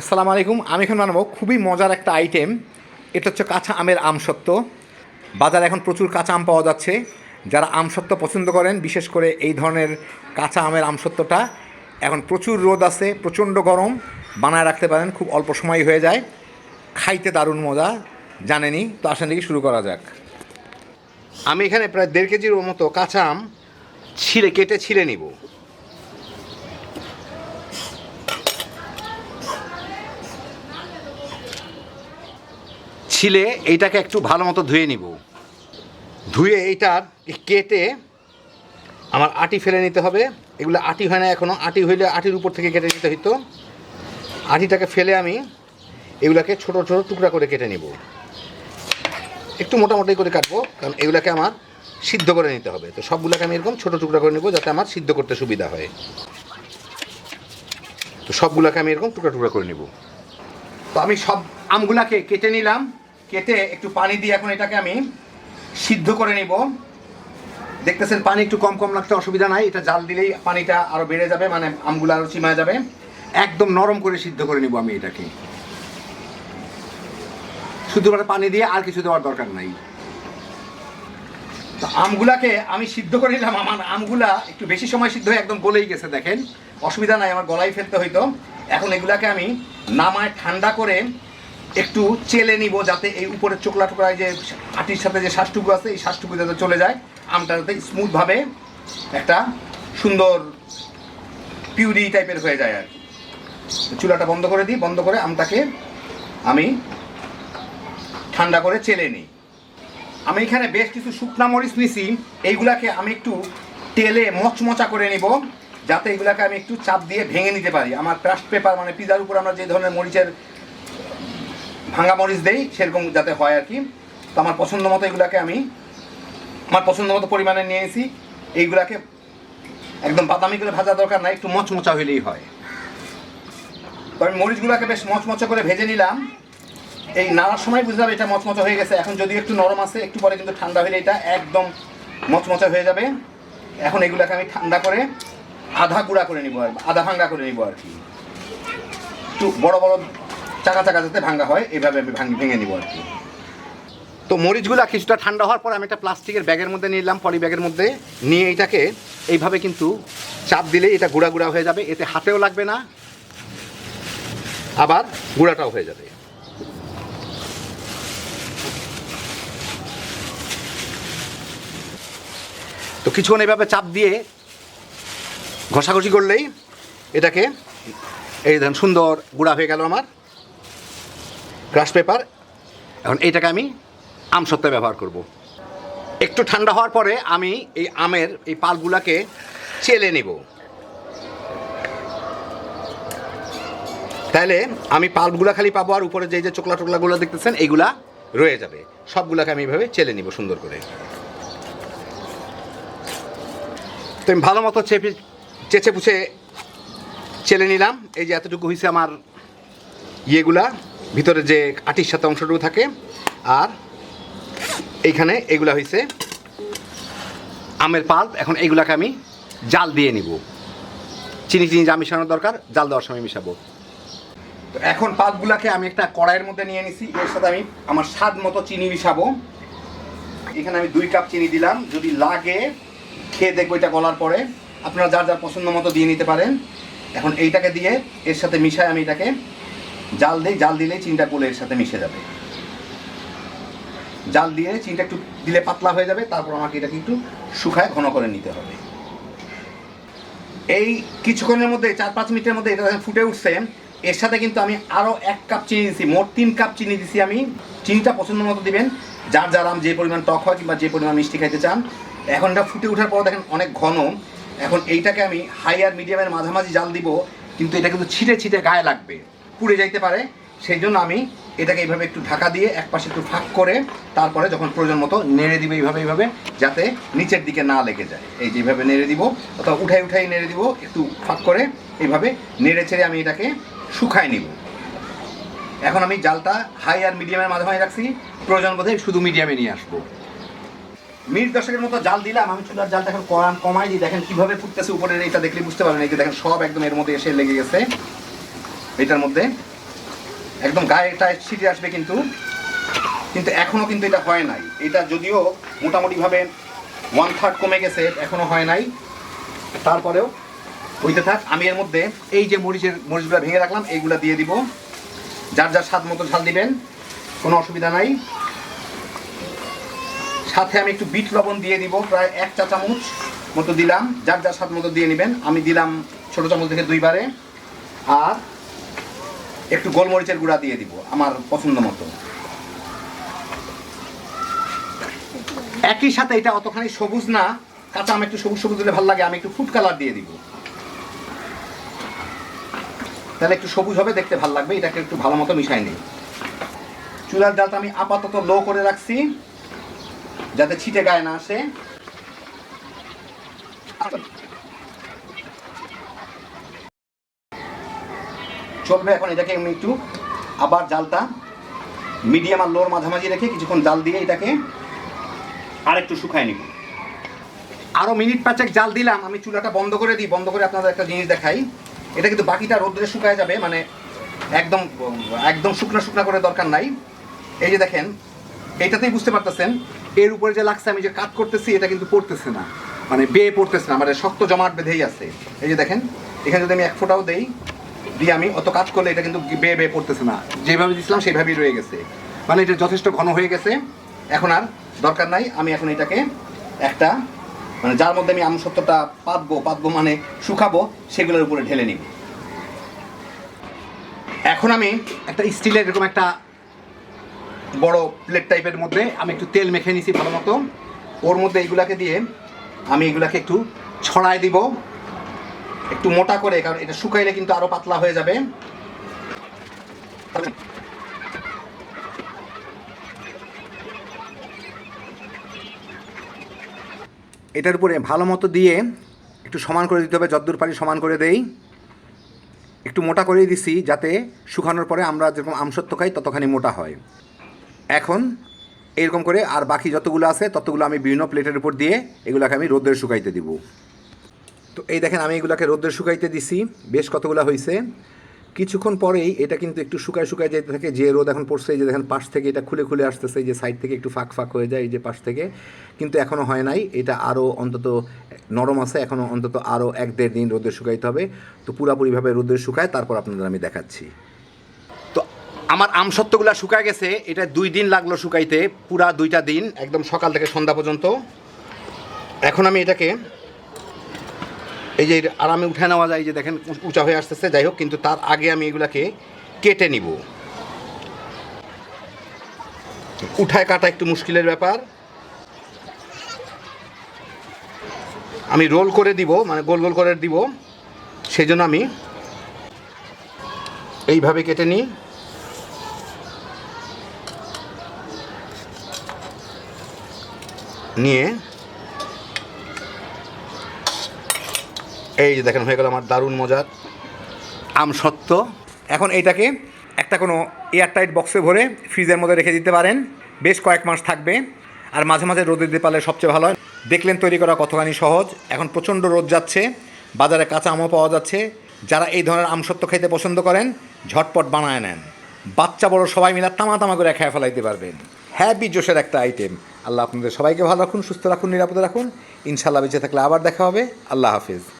আসসালামু আলাইকুম। আমি এখন বানাবো খুবই মজার একটা আইটেম এটা হচ্ছে কাঁচা আমের আমসত্ত্ব। বাজারে এখন প্রচুর কাঁচা আম পাওয়া যাচ্ছে। যারা আমসত্ত্ব পছন্দ করেন, বিশেষ করে এই ধরনের কাঁচা আমের আমসত্ত্বটা, এখন প্রচুর রোদ আছে, প্রচণ্ড গরম, বানায় রাখতে পারেন, খুব অল্প সময় হয়ে যায়। খাইতে দারুণ মজা জানেনি তো আসেন দেখি শুরু করা যাক। আমি এখানে প্রায় দেড় কেজির মতো কাঁচা আম ছিঁড়ে, কেটে ছিঁড়ে নিব। ছিলে এইটাকে একটু ভালো মতো ধুয়ে নিব। ধুয়ে এইটার কেটে আমার আটি ফেলে নিতে হবে। এগুলো আটি হয় না এখনও আটি হইলে আটির উপর থেকে কেটে নিতে হইতো। আটিটাকে ফেলে আমি এগুলাকে ছোট ছোট টুকরা করে কেটে নিব। একটু মোটামুটি করে কাটবো, কারণ এগুলাকে আমার সিদ্ধ করে নিতে হবে। তো সবগুলোকে আমি এরকম ছোট টুকরা করে নেব যাতে আমার সিদ্ধ করতে সুবিধা হয়। তো সবগুলোকে আমি এরকম টুকরা টুকরা করে নেব। তো আমি সব আমগুলাকে কেটে নিলাম। কেটে একটু পানি দিয়ে এখন এটাকে আমি সিদ্ধ করে নিব। দেখতেছেন পানি একটু কম কম লাগতে অসুবিধা নাই, এটা জাল দিলেই পানিটা আরও বেড়ে যাবে মানে আমগুলো আরও চিমায় যাবে। একদম নরম করে সিদ্ধ করে নিব আমি এটাকে। শুধুমাত্র পানি দিয়ে আর কিছু দেওয়ার দরকার নাই। তো আমগুলাকে আমি সিদ্ধ করে নিলাম, আমার আমগুলা একটু বেশি সময় সিদ্ধ হয়ে একদম গলেই গেছে, দেখেন। অসুবিধা নাই, আমার গলায় ফেলতে হইতো। এখন এগুলাকে আমি নামায় ঠান্ডা করে একটু চেলে নিব যাতে এই উপরের চোকলা টোকলায় যে আটির সাথে যে শ্বাসটুকু আছে, এই শ্বাসটুকু যাতে চলে যায়। আমটা যাতে স্মুথভাবে একটা সুন্দর পিউরি টাইপের হয়ে যায় আর চুলাটা বন্ধ করে দিই, বন্ধ করে আমটাকে আমি ঠান্ডা করে চেলে নিই। আমি এখানে বেশ কিছু শুকনা মরিচ নিছি, এইগুলাকে আমি একটু তেলে মচমচা করে নিব, যাতে এগুলাকে আমি একটু চাপ দিয়ে ভেঙে নিতে পারি। আমার ক্রাস্ট পেপার মানে পিজার উপর আমরা যে ধরনের মরিচের ভাঙা মরিচ দেই, সেরকম যাতে হয় আর কি তো আমার পছন্দ মতো এগুলাকে আমি, আমার পছন্দ মতো পরিমাণে নিয়ে এসি এইগুলাকে একদম বাদামি করে ভাজা দরকার নাই, একটু মচমচা হইলেই হয়। তো আমি মরিচগুলোকে বেশ মচমচা করে ভেজে নিলাম। এই নাড়ার সময় বুঝলাম এটা মচমচা হয়ে গেছে। এখন যদি একটু নরম আছে, একটু পরে কিন্তু ঠান্ডা হলে এটা একদম মচমচা হয়ে যাবে। এখন এগুলোকে আমি ঠান্ডা করে আধা গুঁড়া করে নিব আর আধা ভাঙ্গা করে নিব আর কি। একটু বড় বড় চাকা চাকা যাতে ভাঙ্গা হয় এইভাবে আমি ভাঙি ভেঙে নিব আর কি। তো মরিচগুলা কিছুটা ঠান্ডা হওয়ার পর আমি একটা প্লাস্টিকের ব্যাগের মধ্যে নিলাম, পলি ব্যাগের মধ্যে নিয়ে এটাকে এইভাবে কিন্তু চাপ দিলে এটা গুঁড়া গুঁড়া হয়ে যাবে, এতে হাতেও লাগবে না, আবার গুঁড়াটাও হয়ে যাবে। তো কিছুক্ষণ এভাবে চাপ দিয়ে ঘষাঘষি করলেই এটাকে, এই ধরুন সুন্দর গুঁড়া হয়ে গেল আমার। ক্রাশ পেপার এখন এইটাকে আমি আম আমসত্ত্বে ব্যবহার করব। একটু ঠান্ডা হওয়ার পরে আমি এই আমের এই পালগুলাকে চেলে নেব। তাহলে আমি পাল্পগুলা খালি পাবো আর উপরে যে যে চোকলা টোকলাগুলো দেখতেছেন এইগুলা রয়ে যাবে। সবগুলাকে আমি এইভাবে চেলে নিব সুন্দর করে। তো আমি ভালো মতো চেপে চেঁচে পুছে চেলে নিলাম। এই যে এতটুকু হয়েছে আমার ইয়েগুলা। ভিতরে যে আটির সাথে অংশটুকু থাকে, আর এইখানে এগুলা হয়েছে আমের পাল্প। এখন এইগুলাকে আমি জাল দিয়ে নিব। চিনি চিনি যা মিশানোর দরকার, জাল দেওয়ার সময় মিশাবো। তো এখন পাল্পগুলাকে আমি একটা কড়াইয়ের মধ্যে নিয়ে নিছি, এর সাথে আমি আমার স্বাদ মতো চিনি মিশাবো। এখানে আমি দুই কাপ চিনি দিলাম, যদি লাগে খেয়ে দেখব এটা গলার পরে। আপনারা যার যার পছন্দ মতো দিয়ে নিতে পারেন। এখন এইটাকে দিয়ে এর সাথে মিশায় আমি এটাকে জাল দিই, জাল দিলেই চিনিটা এর সাথে মিশে যাবে। জাল দিয়ে চিনিটা একটু দিলে পাতলা হয়ে যাবে, তারপর আমাকে এটাকে একটু শুকায় ঘন করে নিতে হবে। এই কিছুক্ষণের মধ্যে, চার পাঁচ মিনিটের মধ্যে এটা ফুটে উঠছে। এর সাথে কিন্তু আমি আরও এক কাপ চিনি দিছি, মোট তিন কাপ চিনি দিছি আমি। চিনিটা পছন্দ মতো দিবেন। যার যার আম যে পরিমাণ টক হয় কিংবা যে পরিমাণ মিষ্টি খাইতে চান। এখন এটা ফুটে ওঠার পর দেখেন অনেক ঘন। এখন এইটাকে আমি হাই আর মিডিয়ামের মাঝামাঝি জাল দিব, কিন্তু এটা কিন্তু ছিটে ছিটে গায়ে লাগবে। পুড়ে যাইতে পারে। সেই জন্য আমি এটাকে এইভাবে একটু ঢাকা দিয়ে এক পাশে একটু ফাঁক করে তারপরে যখন প্রয়োজন মতো নেড়ে দিবে এইভাবে এইভাবে, যাতে নিচের দিকে না লেগে যায়। এই যে এইভাবে নেড়ে দিব অথবা উঠাই উঠাই নেড়ে দিব, একটু ফাঁক করে এইভাবে নেড়ে ছেড়ে আমি এটাকে শুকাই নিব। এখন আমি জালটা হাই আর মিডিয়ামের মাঝামাঝি রাখছি। প্রয়োজন বোধে শুধু মিডিয়ামে নিয়ে আসব। মিনিট দশকের মতো জাল দিলাম। আমি চুলার জালটা এখন কমাই দিই। দেখেন কীভাবে ফুটতেছে উপরের এইটা দেখলে বুঝতে পারবেন। এই দেখেন সব একদম এর মধ্যে এসে লেগে গেছে। এটার মধ্যে একদম গায়ে টায়ে ছিটে আসবে কিন্তু কিন্তু এখনও কিন্তু এটা হয় নাই। এটা যদিও মোটামুটিভাবে ওয়ান থার্ড কমে গেছে এখনও হয় নাই। তারপরেও হইতে থাক, আমি এর মধ্যে এই যে মরিচের মরিচগুলো ভেঙে রাখলাম, এইগুলো দিয়ে দিব। যার যার স্বাদ মতো ঝাল দিবেন, কোনো অসুবিধা নাই। সাথে আমি একটু বিট লবণ দিয়ে দিব, প্রায় এক চা চামচ মতো দিলাম। যার যার স্বাদ মতো দিয়ে নেবেন, আমি দিলাম ছোটো চামচ থেকে দুইবারে। আর একটু গোলমরিচের গুঁড়া দিয়ে দিব, আমার পছন্দ মতো। একই সাথে এটা অতখানি সবুজ না, কাঁচা আমি একটু সবুজ সবুজ দিলে ভালো লাগে, আমি একটু ফুড কালার দিয়ে দিব। তাহলে একটু সবুজ হবে, দেখতে ভালো লাগবে, এটাকে একটু ভালো মতো মিশাই নিই। চুলার জালটা আমি আপাতত লো করে রাখছি, যাতে ছিটে গায়ে না আসে। চলবে এখন এটাকে আমি একটু আবার জালটা মিডিয়াম আর লোর মাঝামাঝি রেখে কিছুক্ষণ জাল দিয়ে এটাকে আর একটু শুকায় নিব। আরও মিনিট পাঁচেক জাল দিলাম, আমি চুলাটা বন্ধ করে দিই, বন্ধ করে আপনাদের একটা জিনিস দেখাই। এটা কিন্তু বাকিটা রোদ্রে শুকায় যাবে মানে একদম একদম শুকনো শুকনো করে দরকার নাই। এই যে দেখেন, এইটাতেই বুঝতে পারতেছেন, এর উপরে যে লাগছে, আমি যে কাট করতেছি, এটা কিন্তু পড়তেছে না। মানে বেয়ে পড়তেছে না মানে শক্ত জমাট বেঁধেই আছে। এই যে দেখেন, এখানে যদি আমি এক ফোঁটাও দেই দিয়ে আমি অত কাজ করলে এটা কিন্তু বেয়ে বেয়ে পড়তেছে না। যেভাবে দিছিলাম সেভাবেই রয়ে গেছে। মানে এটা যথেষ্ট ঘন হয়ে গেছে। এখন আর দরকার নাই, আমি এখন এটাকে একটা মানে যার মধ্যে আমি আমসত্বটা পাতবো পাতবো মানে শুকাবো, সেগুলোর উপরে ঢেলে নিব। এখন আমি একটা স্টিলের এরকম একটা বড় প্লেট টাইপের মধ্যে আমি একটু তেল মেখে নিছি ভালো মতো। ওর মধ্যে এইগুলাকে দিয়ে আমি এগুলাকে একটু ছড়ায় দিব। একটু মোটা করে, কারণ এটা শুকাইলে কিন্তু আরও পাতলা হয়ে যাবে। এটার উপরে ভালো মতো দিয়ে একটু সমান করে দিতে হবে, যদ্দূর পারি সমান করে দেই। একটু মোটা করেই দিছি, যাতে শুকানোর পরে আমরা যেরকম আমসত্ব খাই, ততখানি মোটা হয়। এখন এরকম করে আর বাকি যতগুলো আছে, ততগুলো আমি বিভিন্ন প্লেটের উপর দিয়ে এগুলোকে আমি রোদ্রে শুকাইতে দিব। তো এই দেখেন, আমি এগুলোকে রোদ্রে শুকাইতে দিছি, বেশ কতগুলো হয়েছে কিছুক্ষণ পরেই এটা কিন্তু একটু শুকায় শুকায় যেতে থাকে, যে রোদ এখন পড়ছে, এই যে দেখেন, পাশ থেকে এটা খুলে খুলে আসতেছে, এই যে সাইড থেকে একটু ফাঁক ফাঁক হয়ে যায় এই যে পাশ থেকে। কিন্তু এখনও হয় নাই, এটা আরও অন্তত নরম আছে এখনও অন্তত আরও এক দেড় দিন রোদে শুকাইতে হবে। তো পুরাপুরিভাবে রোদে শুকায়, তারপর আপনাদের আমি দেখাচ্ছি। তো আমার আমসত্ত্বগুলো শুকায় গেছে, এটা দুই দিন লাগল শুকাইতে, পুরা দুইটা দিন, একদম সকাল থেকে সন্ধ্যা পর্যন্ত। এখন আমি এটাকে এই যে আরামে উঠে নেওয়া যায় যে দেখেন উঁচা হয়ে আসতেছে, যাই হোক, কিন্তু তার আগে আমি এগুলাকে কেটে নিব। উঠায় কাটা একটু মুশকিলের ব্যাপার। আমি রোল করে দিব মানে গোল গোল করে দিব। সেই জন্য আমি এইভাবে কেটে নিই। নিয়ে এই যে দেখেন, হয়ে গেল আমার দারুণ মজার আম সত্য। এখন এইটাকে একটা কোনো এয়ারটাইট বক্সে ভরে ফ্রিজের মধ্যে রেখে দিতে পারেন। বেশ কয়েক মাস থাকবে আর মাঝে মাঝে রোদে দিতে পারলে সবচেয়ে ভালো হয়। দেখলেন তৈরি করা কতখানি সহজ। এখন প্রচণ্ড রোদ যাচ্ছে, বাজারে কাঁচা আমও পাওয়া যাচ্ছে। যারা এই ধরনের আমসত্ব খাইতে পছন্দ করেন, ঝটপট বানায় নেন। বাচ্চা, বড় সবাই মিলে তামা তামা করে খেয়ে ফেলাইতে পারবেন। হ্যাপি জোশের একটা আইটেম আল্লাহ আপনাদের সবাইকে ভালো রাখুন, সুস্থ রাখুন, নিরাপদে রাখুন। ইনশাল্লাহ বেঁচে থাকলে আবার দেখা হবে। আল্লাহ হাফিজ।